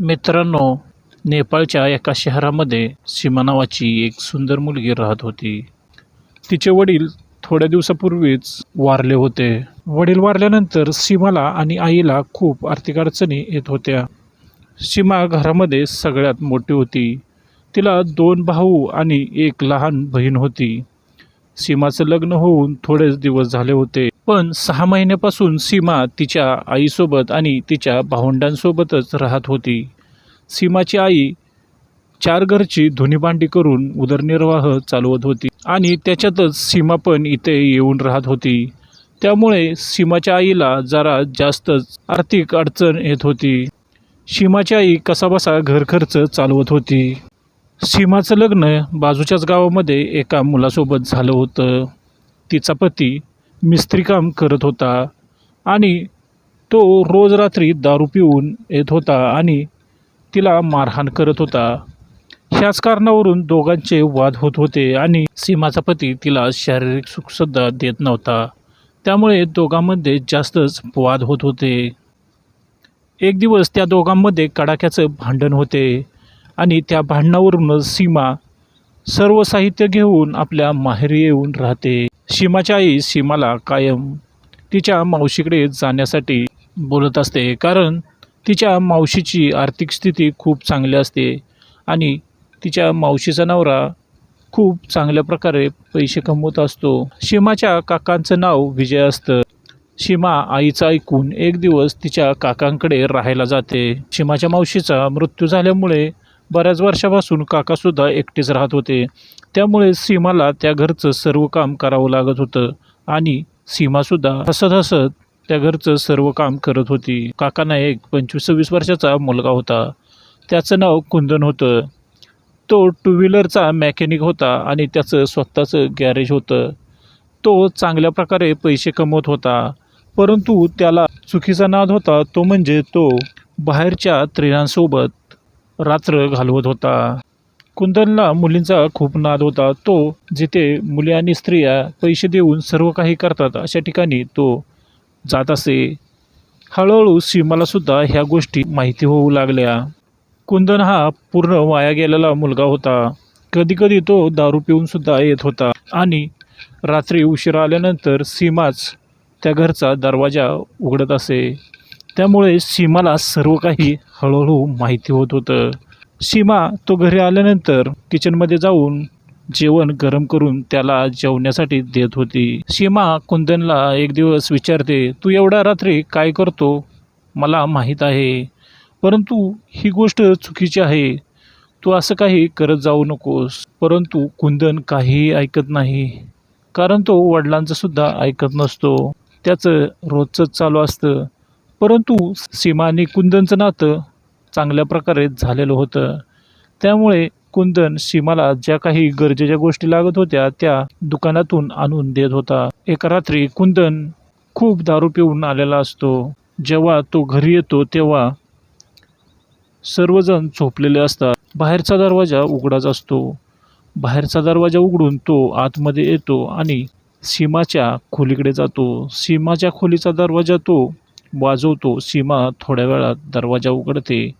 मित्रांनो नेपाळच्या एका शहरामध्ये सीमा नावाची एक सुंदर मुलगी राहत होती. तिचे वडील थोड्या दिवसापूर्वीच वारले होते. वडील वारल्यानंतर सीमाला आणि आईला खूप आर्थिक अडचणी येत होत्या. सीमा घरामध्ये सगळ्यात मोठी होती. तिला दोन भाऊ आणि एक लहान बहीण होती. सीमाचं लग्न होऊन थोडेच दिवस झाले होते. पण सहा महिन्यापासून सीमा तिच्या आईसोबत आणि तिच्या भावंडांसोबतच राहत होती. सीमाची आई चार घरची धुनीभांडी करून उदरनिर्वाह चालवत होती आणि त्याच्यातच सीमा पण इथे येऊन राहत होती. त्यामुळे सीमाच्या आईला जरा जास्तच आर्थिक अडचण येत होती. सीमाची आई कसाबसा घर खर्च चालवत होती. सीमाचं लग्न बाजूच्याच गावामध्ये एका मुलासोबत झालं होतं. तिचा पती मिस्त्रीकाम करत होता आणि तो रोज रात्री दारू पिऊन येत होता आणि तिला मारहाण करत होता. ह्याच कारणावरून दोघांचे वाद होत होते आणि सीमाचा पती तिला शारीरिक सुखसुद्धा देत नव्हता. त्यामुळे दोघांमध्ये जास्तच वाद होत होते. एक दिवस त्या दोघांमध्ये कडाक्याचं भांडण होते आणि त्या भांडणावरूनच सीमा सर्व साहित्य घेऊन आपल्या माहेरी येऊन राहते. सीमाच्या आई सीमाला कायम तिच्या मावशीकडे जाण्यासाठी बोलत असते. कारण तिच्या मावशीची आर्थिक स्थिती खूप चांगली असते आणि तिच्या मावशीचा नवरा खूप चांगल्या प्रकारे पैसे कमवत असतो. सीमाच्या काकांचं नाव विजय असतं. सीमा आईचं ऐकून एक दिवस तिच्या काकांकडे राहायला जाते. सीमाच्या मावशीचा मृत्यू झाल्यामुळे बऱ्याच वर्षापासून काकासुद्धा एकटेच राहत होते. त्यामुळे सीमाला त्या घरचं सर्व काम करावं लागत होतं आणि सीमासुद्धा हसत हसत त्या घरचं सर्व काम करत होती. काकांना एक पंचवीस सव्वीस वर्षाचा मुलगा होता. त्याचं नाव कुंदन होतं. तो टू व्हीलरचा मॅकॅनिक होता आणि त्याचं स्वतःचं गॅरेज होतं. तो चांगल्या प्रकारे पैसे कमवत होता. परंतु त्याला चुकीचा नाद होता. तो म्हणजे तो बाहेरच्या स्त्रियांसोबत रात्र घालवत होता. कुंदनला मुलींचा खूप नाद होता. तो जिथे मुली आणि स्त्रिया पैसे देऊन सर्व काही करतात अशा ठिकाणी तो जात असे. हळूहळू सीमालासुद्धा ह्या गोष्टी माहिती होऊ लागल्या. कुंदन हा पूर्ण वाया गेलेला मुलगा होता. कधीकधी तो दारू पिऊनसुद्धा येत होता आणि रात्री उशिरा आल्यानंतर सीमाच त्या घरचा दरवाजा उघडत असे. त्यामुळे सीमाला सर्व काही हळूहळू माहिती होत होतं. सीमा तो घरी आल्यानंतर किचनमध्ये जाऊन जेवण गरम करून त्याला जेवण्यासाठी देत होती. सीमा कुंदनला एक दिवस विचारते तू एवढ्या रात्री काय करतो? मला माहीत आहे परंतु ही गोष्ट चुकीची आहे. तू असं काही करत जाऊ नकोस. परंतु कुंदन काहीही ऐकत नाही कारण तो वडिलांचं सुद्धा ऐकत नसतो. त्याचं रोजचंच चालू असतं. परंतु सीमा आणि कुंदनचं नातं चांगल्या प्रकारे झालेलं होतं. त्यामुळे कुंदन सीमाला ज्या काही गरजेच्या गोष्टी लागत होत्या त्या दुकानातून आणून देत होता. एका रात्री कुंदन खूप दारू पिऊन आलेला असतो. जेव्हा तो घरी येतो तेव्हा सर्वजण झोपलेले असतात. बाहेरचा दरवाजा उघडाच असतो. बाहेरचा दरवाजा उघडून तो आतमध्ये येतो आणि सीमाच्या खोलीकडे जातो. सीमाच्या खोलीचा दरवाजा तो वाजवतो सीमा थोड्या वेळात दरवाजा उघडते.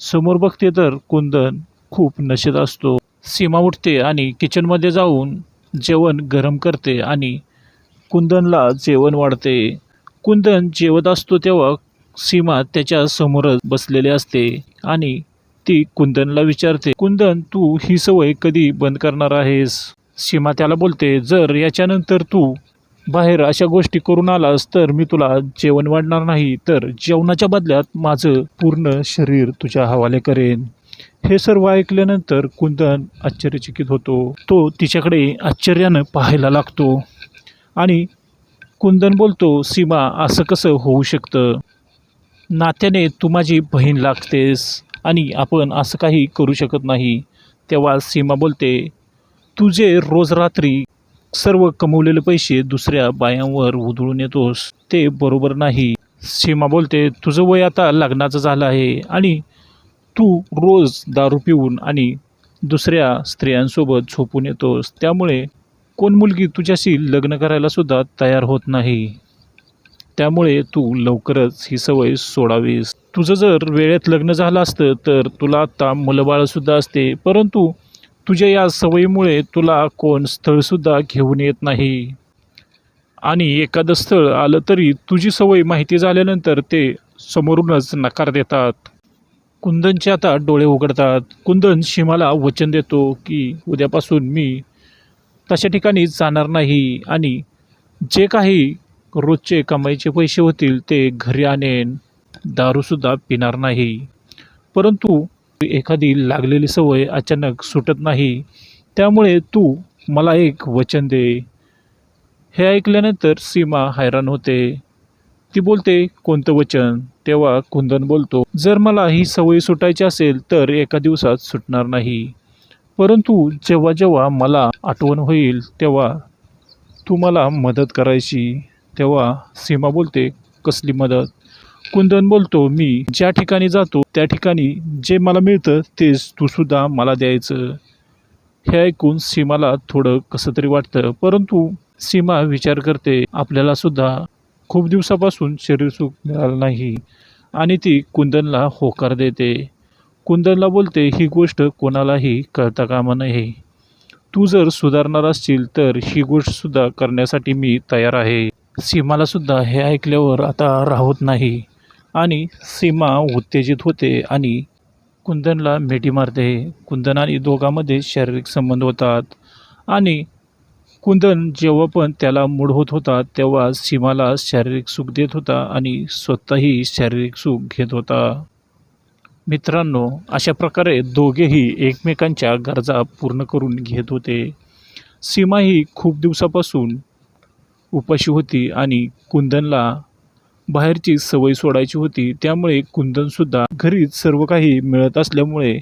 समोर बघते तर कुंदन खूप नशेत असतो. सीमा उठते आणि किचनमध्ये जाऊन जेवण गरम करते आणि कुंदनला जेवण वाढते. कुंदन जेवत असतो तेव्हा सीमा त्याच्या समोरच बसलेले असते आणि ती कुंदनला विचारते कुंदन तू ही सवय कधी बंद करणार आहेस? सीमा त्याला बोलते जर याच्यानंतर तू बाहेर अशा गोष्टी करून आलास तर मी तुला जेवण वाढणार नाही तर जेवणाच्या बदल्यात माझं पूर्ण शरीर तुझ्या हवाले करेन. हे सर्व ऐकल्यानंतर कुंदन आश्चर्यचकित होतो. तो तिच्याकडे आश्चर्यानं पाहायला लागतो. आणि कुंदन बोलतो सीमा असं कसं होऊ शकतं? नात्याने तू माझी बहीण लागतेस आणि आपण असं काही करू शकत नाही. तेव्हा सीमा बोलते तुझे रोज रात्री सर्व कमवलेले पैसे दुसऱ्या बायांवर उधळून येतोस. ते बरोबर नाही. सीमा बोलते तुझं वय आता लग्नाचं झालं आहे आणि तू रोज दारू पिऊन आणि दुसऱ्या स्त्रियांसोबत झोपून येतोस. त्यामुळे कोण मुलगी तुझ्याशी लग्न करायला सुद्धा तयार होत नाही. त्यामुळे तू लवकरच ही सवय सोडावीस. तुझं जर वेळेत लग्न झालं असतं तर तुला आत्ता मुलंबाळंसुद्धा असते. परंतु तुझ्या या सवयीमुळे तुला कोण स्थळसुद्धा घेऊन येत नाही. आणि एखादं स्थळ आलं तरी तुझी सवय माहिती झाल्यानंतर ते समोरूनच नकार देतात. कुंदनचे आता डोळे उघडतात. कुंदन शिमाला वचन देतो की उद्यापासून मी तशा ठिकाणी जाणार नाही आणि जे काही रोजचे कमाईचे पैसे होतील ते घरी आणेन. दारूसुद्धा पिणार नाही. परंतु एखादी लागलेली सवय अचानक सुटत नाही त्यामुळे तू मला एक वचन दे. हे ऐकल्यानंतर सीमा हैराण होते. ती बोलते कोणतं वचन? तेव्हा कुंदन बोलतो जर मला ही सवय सुटायची असेल तर एका दिवसात सुटणार नाही. परंतु जेव्हा जेव्हा मला आठवण होईल तेव्हा तू मला मदत करायची. तेव्हा सीमा बोलते कसली मदत? कुंदन बोलतो मी ज्या ठिकाणी जातो त्या ठिकाणी जे मला मिळतं तेच तूसुद्धा मला द्यायचं. हे ऐकून सीमाला थोडं कसं तरी वाटतं परंतु सीमा विचार करते आपल्याला सुद्धा खूप दिवसापासून शरीरसुख मिळालं नाही. आणि ती कुंदनला होकार देते. कुंदनला बोलते ही गोष्ट कोणालाही कळता कामा नये. तू जर सुधारणार असशील तर ही गोष्टसुद्धा करण्यासाठी मी तयार आहे. सीमालासुद्धा हे ऐकल्यावर आता राहत नाही. आणि सीमा उत्तेजित होते आणि कुंदनला मिठी मारते. कुंदन आणि दोघांमध्ये शारीरिक संबंध होतात आणि कुंदन जेव्हा पण त्याला मूड होत होता तेव्हा सीमाला शारीरिक सुख देत होता आणि स्वतःही शारीरिक सुख घेत होता. मित्रांनो अशा प्रकारे दोघेही एकमेकांच्या गरजा पूर्ण करून घेत होते. सीमा ही खूप दिवसापासून उपाशी होती आणि कुंदनला बाहेरची सवय सोडायची होती त्यामुळे कुंदनसुद्धा घरीच सर्व काही मिळत असल्यामुळे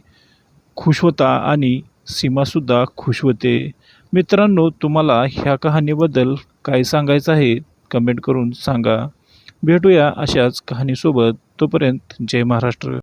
खुश होता आणि सीमासुद्धा खुश होते. मित्रांनो तुम्हाला ह्या कहाणीबद्दल काय सांगायचं आहे कमेंट करून सांगा. भेटूया अशाच कहाणीसोबत. तोपर्यंत जय महाराष्ट्र.